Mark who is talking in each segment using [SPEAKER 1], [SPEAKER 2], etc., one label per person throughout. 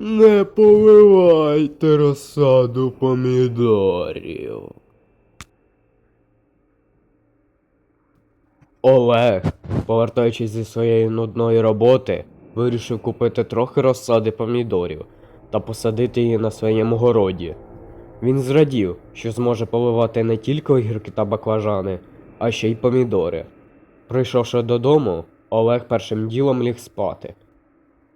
[SPEAKER 1] Не поливайте розсаду помідорів. Олег, повертаючись зі своєї нудної роботи, вирішив купити трохи розсади помідорів та посадити її на своєму городі. Він зрадів, що зможе поливати не тільки огірки та баклажани, а ще й помідори. Прийшовши додому, Олег першим ділом ліг спати.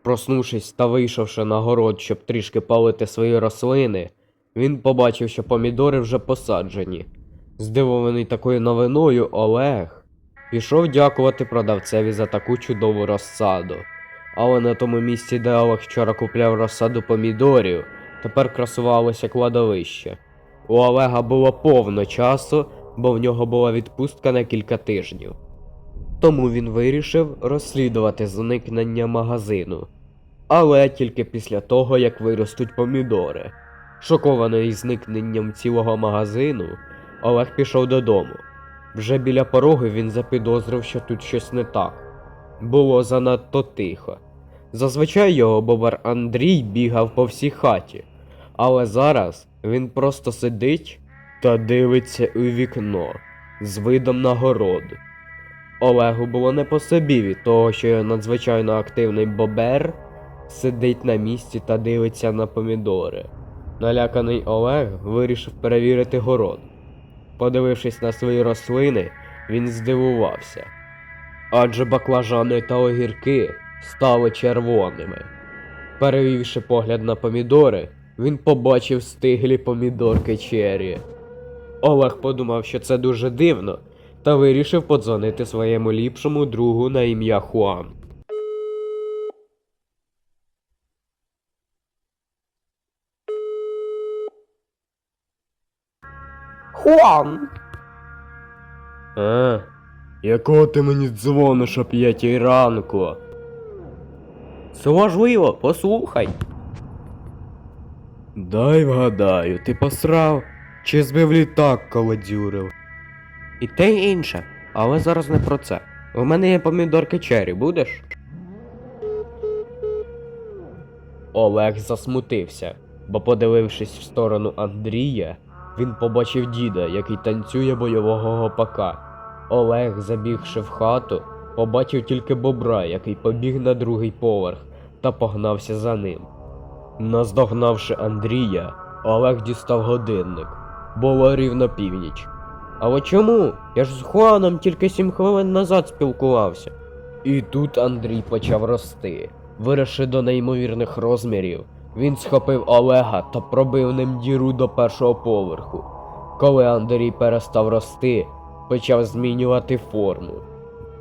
[SPEAKER 1] Проснувшись та вийшовши на город, щоб трішки палити свої рослини, він побачив, що помідори вже посаджені. Здивований такою новиною, Олег пішов дякувати продавцеві за таку чудову розсаду. Але на тому місці, де Олег вчора купляв розсаду помідорів, тепер красувалося кладовище. У Олега було повно часу, бо в нього була відпустка на кілька тижнів. Тому він вирішив розслідувати зникнення магазину. Але тільки після того, як виростуть помідори. Шокований зникненням цілого магазину, Олег пішов додому. Вже біля порогу він запідозрив, що тут щось не так. Було занадто тихо. Зазвичай його бобар Андрій бігав по всій хаті, але зараз він просто сидить та дивиться у вікно з видом на город. Олегу було не по собі від того, що надзвичайно активний бобер сидить на місці та дивиться на помідори. Наляканий Олег вирішив перевірити город. Подивившись на свої рослини, він здивувався. Адже баклажани та огірки стали червоними. Перевівши погляд на помідори, він побачив стиглі помідорки Черрі. Олег подумав, що це дуже дивно, та вирішив подзвонити своєму ліпшому другу на ім'я Хуан. Хуан. А, якого ти мені дзвониш о п'ятій ранку? Це важливо, послухай. Дай вгадаю, ти посрав чи збив літак колодюрив? І те й інше, але зараз не про це. У мене є помідорки чері, будеш? Олег засмутився, бо, подивившись в сторону Андрія, він побачив діда, який танцює бойового гопака. Олег, забігши в хату, побачив тільки бобра, який побіг на другий поверх та погнався за ним. Наздогнавши Андрія, Олег дістав годинник. Було рівно північ. Але чому? Я ж з Хуаном тільки сім хвилин назад спілкувався. І тут Андрій почав рости. Виросши до неймовірних розмірів, він схопив Олега та пробив ним діру до першого поверху. Коли Андрій перестав рости, почав змінювати форму.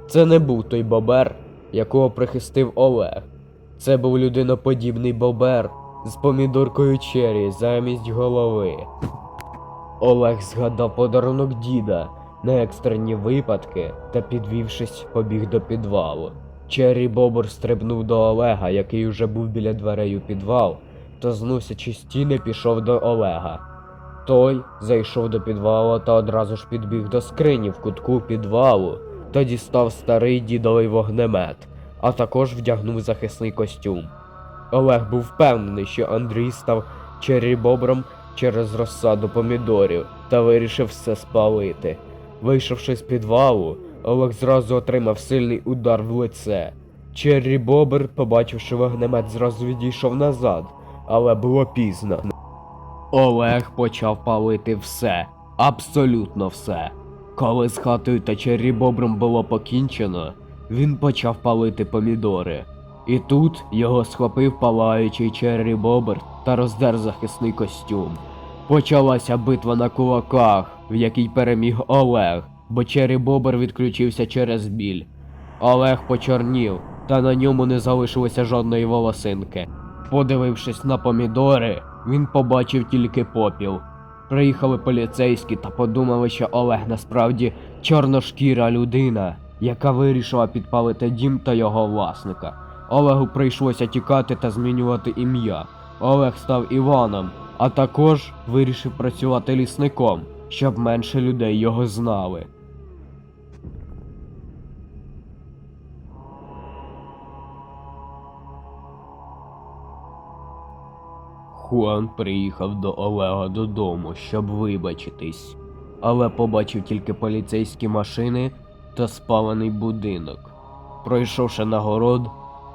[SPEAKER 1] Це не був той бобер, якого прихистив Олег. Це був людиноподібний бобер з помідоркою чері замість голови. Олег згадав подарунок діда на екстрені випадки та, підвівшись, побіг до підвалу. Черрі Бобр стрибнув до Олега, який уже був біля дверей у підвал, та зносячи стіни, пішов до Олега. Той зайшов до підвалу та одразу ж підбіг до скрині в кутку підвалу та дістав старий дідовий вогнемет, а також вдягнув захисний костюм. Олег був впевнений, що Андрій став Черрі Бобром через розсаду помідорів та вирішив все спалити. Вийшовши з підвалу, Олег зразу отримав сильний удар в лице. Черрі Бобер, побачивши вогнемет, зразу відійшов назад, але було пізно. Олег почав палити все, абсолютно все. Коли з хатою та Черрі Бобром було покінчено, він почав палити помідори. І тут його схопив палаючий Черрі Бобер та роздер захисний костюм. Почалася битва на кулаках, в якій переміг Олег, бо Черрі Бобер відключився через біль. Олег почорнів, та на ньому не залишилося жодної волосинки. Подивившись на помідори, він побачив тільки попіл. Приїхали поліцейські та подумали, що Олег насправді чорношкіра людина, яка вирішила підпалити дім та його власника. Олегу прийшлося тікати та змінювати ім'я. Олег став Іваном, а також вирішив працювати лісником, щоб менше людей його знали. Хуан приїхав до Олега додому, щоб вибачитись, але побачив тільки поліцейські машини та спалений будинок. Пройшовши на город,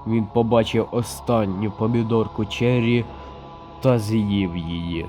[SPEAKER 1] він побачив останню помідорку Черрі та з'їв її.